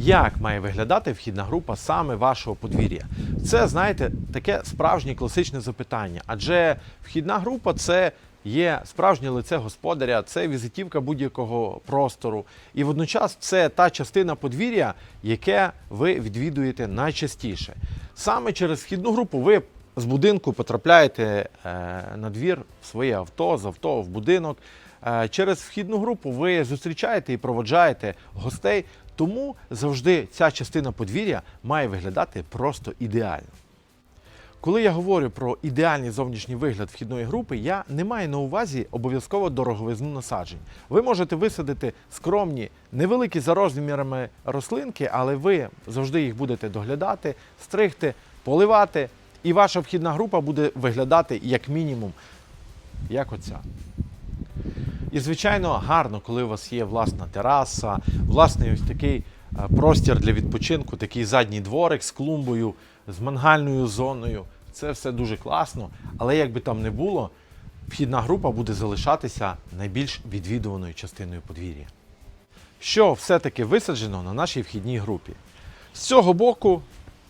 Як має виглядати вхідна група саме вашого подвір'я? Це, знаєте, таке справжнє класичне запитання. Адже вхідна група це є справжнє лице господаря, це візитівка будь-якого простору. І водночас це та частина подвір'я, яке ви відвідуєте найчастіше. Саме через вхідну групу ви з будинку потрапляєте е, на двір в своє авто, з авто в будинок. Е, Через вхідну групу ви зустрічаєте і проводжаєте гостей, тому завжди ця частина подвір'я має виглядати просто ідеально. Коли я говорю про ідеальний зовнішній вигляд вхідної групи, я не маю на увазі обов'язково дороговизну насаджень. Ви можете висадити скромні, невеликі за розмірами рослинки, але ви завжди їх будете доглядати, стригти, поливати, і ваша вхідна група буде виглядати як мінімум, як оця. І, звичайно, гарно, коли у вас є власна тераса, власний ось такий е, простір для відпочинку, такий задній дворик з клумбою, з мангальною зоною. Це все дуже класно. Але як би там не було, вхідна група буде залишатися найбільш відвідуваною частиною подвір'я. Що все-таки висаджено на нашій вхідній групі? З цього боку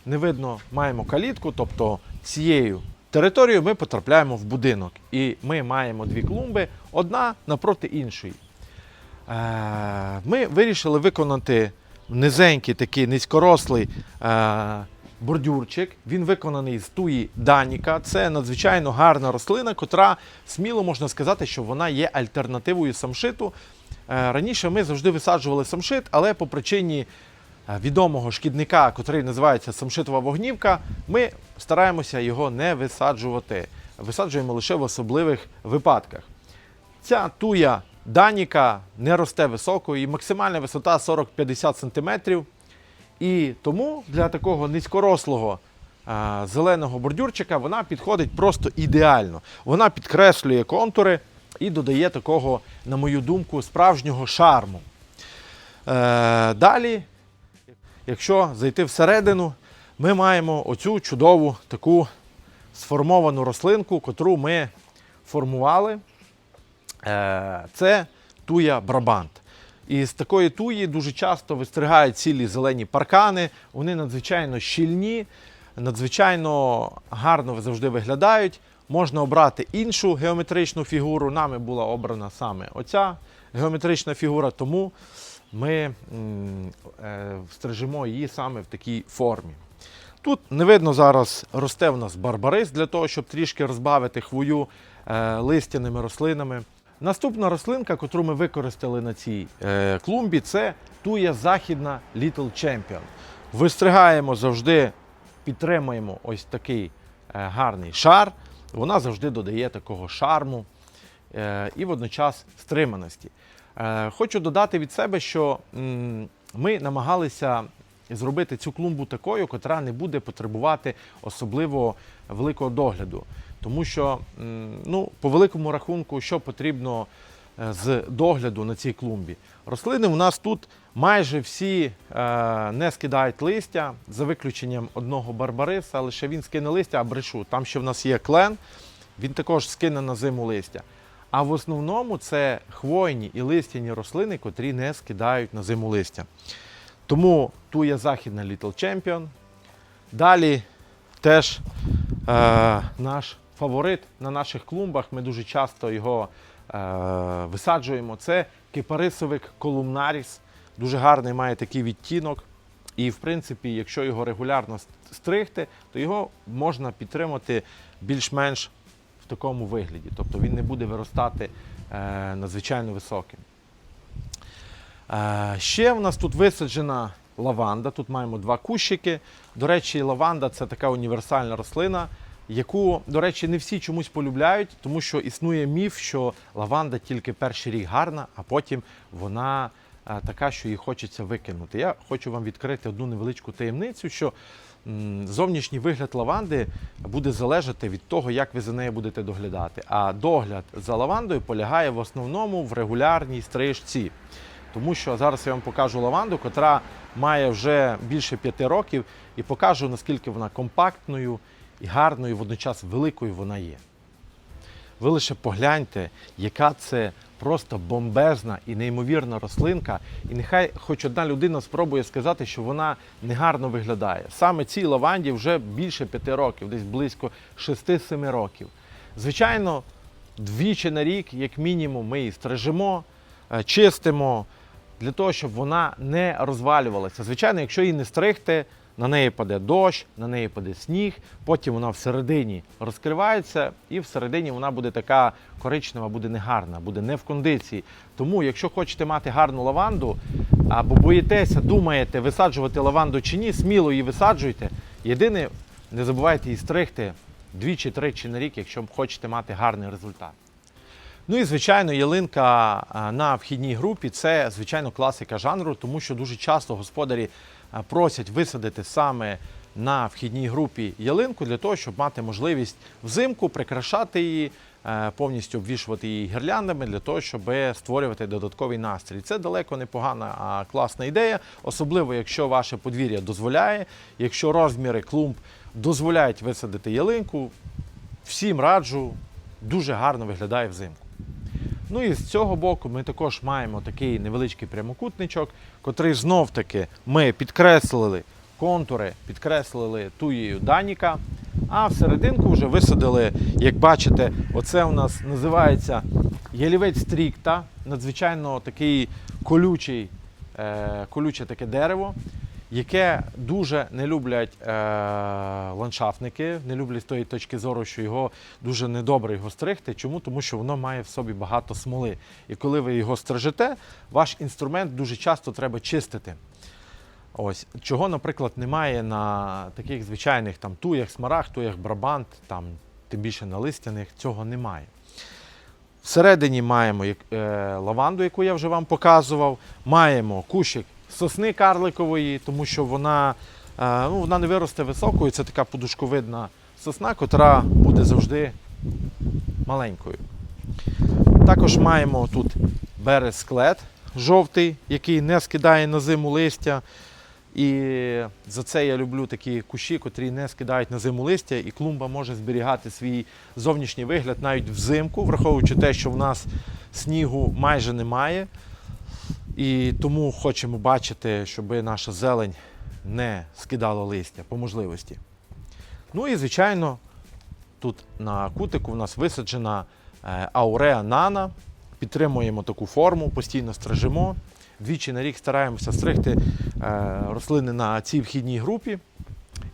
не видно, маємо калітку, тобто цією територією ми потрапляємо в будинок. І ми маємо дві клумби, одна напроти іншої. Е, Ми вирішили виконати низенький такий низькорослий е, бордюрчик. Він виконаний з туї Даніка. Це надзвичайно гарна рослина, котра сміло можна сказати, що вона є альтернативою самшиту. Е, Раніше ми завжди висаджували самшит, але по причині відомого шкідника, котрий називається самшитова вогнівка, ми стараємося його не висаджувати. Висаджуємо лише в особливих випадках. Ця туя Даніка не росте високо і максимальна висота 40-50 см. І тому для такого низькорослого а, зеленого бордюрчика вона підходить просто ідеально. Вона підкреслює контури і додає такого, на мою думку, справжнього шарму. Е, далі, якщо зайти всередину, ми маємо оцю чудову таку сформовану рослинку, котру ми формували. Е, Це туя Брабант. І з такої туї дуже часто вистригають цілі зелені паркани. Вони надзвичайно щільні, надзвичайно гарно завжди виглядають. Можна обрати іншу геометричну фігуру. Нами була обрана саме оця геометрична фігура, тому ми е, стрижемо її саме в такій формі. Тут не видно зараз росте в нас барбарис для того, щоб трішки розбавити хвою е, листяними рослинами. Наступна рослинка, яку ми використали на цій е, клумбі, це туя західна Little Champion. Вистригаємо завжди, підтримуємо ось такий гарний шар. Вона завжди додає такого шарму і водночас стриманості. Е, хочу додати від себе, що ми намагалися зробити цю клумбу такою, котра не буде потребувати особливо великого догляду. Тому що, ну, по великому рахунку, що потрібно е, з догляду на цій клумбі. Рослини у нас тут майже всі е, не скидають листя, за виключенням одного барбариса, лише він скине листя, а брешу. Там ще в нас є клен, він також скине на зиму листя. А в основному це хвойні і листяні рослини, котрі не скидають на зиму листя. Тому туя західна Little Champion. Далі теж е, наш фаворит на наших клумбах. Ми дуже часто його е, висаджуємо. Це кипарисовик колумнаріс. Дуже гарний має такий відтінок. І, в принципі, якщо його регулярно стригти, то його можна підтримати більш-менш такому вигляді. Тобто він не буде виростати е, надзвичайно високим. Е, Ще в нас тут висаджена лаванда. Тут маємо два кущики. До речі, лаванда це така універсальна рослина, яку, до речі, не всі чомусь полюбляють, тому що існує міф, що лаванда тільки перший рік гарна, а потім вона е, така, що її хочеться викинути. Я хочу вам відкрити одну невеличку таємницю, що зовнішній вигляд лаванди буде залежати від того, як ви за нею будете доглядати. А догляд за лавандою полягає в основному в регулярній стрижці. Тому що зараз я вам покажу лаванду, котра має вже більше п'яти років, і покажу, наскільки вона компактною і гарною, водночас великою вона є. Ви лише погляньте, яка це просто бомбезна і неймовірна рослинка. І нехай хоч одна людина спробує сказати, що вона негарно виглядає. Саме цій лаванді вже більше п'яти років, десь близько 6-7 років. Звичайно, двічі на рік, як мінімум, ми її стрижемо, е, чистимо для того, щоб вона не розвалювалася. Звичайно, якщо її не стригти, на неї паде дощ, на неї паде сніг, потім вона всередині розкривається, і всередині вона буде така коричнева, буде негарна, буде не в кондиції. Тому, якщо хочете мати гарну лаванду, або боїтеся, думаєте, висаджувати лаванду чи ні, сміло її висаджуйте. Єдине, не забувайте її стригти двічі-тричі на рік, якщо хочете мати гарний результат. Ну і звичайно, ялинка на вхідній групі це звичайно класика жанру, тому що дуже часто господарі просять висадити саме на вхідній групі ялинку для того, щоб мати можливість взимку прикрашати її, е, повністю обвішувати її гірляндами для того, щоб створювати додатковий настрій. Це далеко не погана, а класна ідея, особливо якщо ваше подвір'я дозволяє, якщо розміри клумб дозволяють висадити ялинку. Всім раджу, дуже гарно виглядає взимку. Ну і з цього боку ми також маємо такий невеличкий прямокутничок, котрий знов таки ми підкреслили контури, підкреслили туєю Даніка, а всерединку вже висадили, як бачите, оце у нас називається ялівець стрікта, надзвичайно такий колючий, е, колюче таке дерево, яке дуже не люблять е, ландшафтники, не люблять з тої точки зору, що його дуже недобре його стригти. Чому? Тому що воно має в собі багато смоли. І коли ви його стрижете, ваш інструмент дуже часто треба чистити. Ось чого, наприклад, немає на таких звичайних там туях, смарах, туях брабант, там тим більше на листяних, цього немає. Всередині маємо е, лаванду, яку я вже вам показував. Маємо кущик сосни карликової, тому що вона, е, ну, вона не виросте високою. Це така подушковидна сосна, котра буде завжди маленькою. Також маємо тут берез-склет жовтий, який не скидає на зиму листя. І за це я люблю такі кущі, котрі не скидають на зиму листя, і клумба може зберігати свій зовнішній вигляд навіть взимку, враховуючи те, що в нас снігу майже немає. І тому хочемо бачити, щоб наша зелень не скидала листя по можливості. Ну і звичайно, тут на кутику в нас висаджена ауреа нана. Підтримуємо таку форму, постійно стрижемо. Двічі на рік стараємося стригти е, рослини на цій вхідній групі.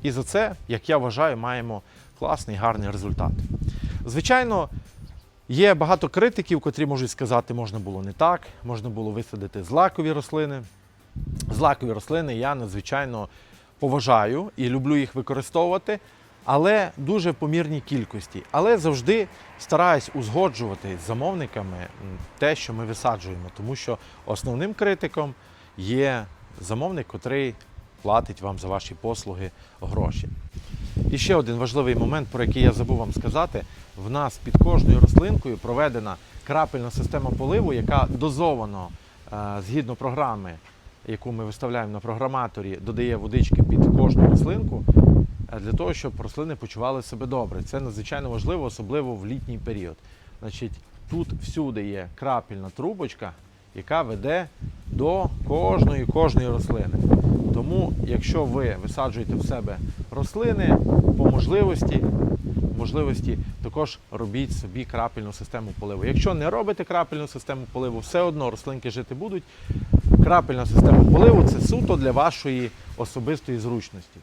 І за це, як я вважаю, маємо класний гарний результат. Звичайно, є багато критиків, котрі можуть сказати, можна було не так, можна було висадити злакові рослини. Злакові рослини я надзвичайно поважаю і люблю їх використовувати, але дуже помірній кількості. Але завжди стараюсь узгоджувати з замовниками те, що ми висаджуємо, тому що основним критиком є замовник, котрий платить вам за ваші послуги гроші. І ще один важливий момент, про який я забув вам сказати: в нас під кожною рослинкою проведена крапельна система поливу, яка дозовано е, згідно програми, яку ми виставляємо на програматорі, додає водички під кожну рослинку е, для того, щоб рослини почували себе добре. Це надзвичайно важливо, особливо в літній період. Значить, тут всюди є крапельна трубочка, яка веде до кожної кожної рослини. Тому, якщо ви висаджуєте в себе рослини, по можливості, можливості також робіть собі крапельну систему поливу. Якщо не робите крапельну систему поливу, все одно рослинки жити будуть. Крапельна система поливу це суто для вашої особистої зручності.